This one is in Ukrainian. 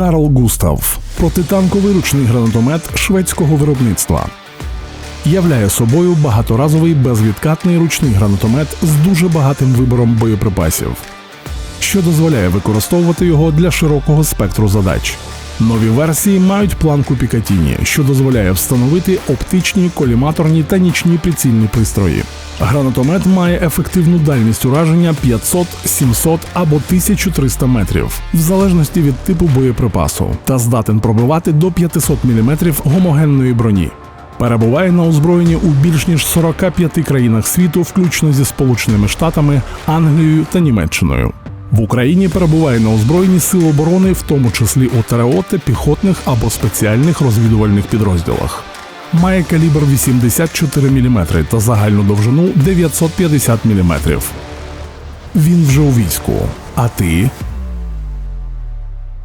Карл Густав протитанковий ручний гранатомет шведського виробництва. Являє собою багаторазовий безвідкатний ручний гранатомет з дуже багатим вибором боєприпасів, що дозволяє використовувати його для широкого спектру задач. Нові версії мають планку Пікатіні, що дозволяє встановити оптичні, коліматорні та нічні прицільні пристрої. Гранатомет має ефективну дальність ураження 500, 700 або 1300 метрів, в залежності від типу боєприпасу, та здатен пробивати до 500 мм гомогенної броні. Перебуває на озброєнні у більш ніж 45 країнах світу, включно зі Сполученими Штатами, Англією та Німеччиною. В Україні перебуває на озброєнні сил оборони, в тому числі у ТРО та піхотних або спеціальних розвідувальних підрозділах. Має калібр 84 мм та загальну довжину 950 мм. Він вже у війську. А ти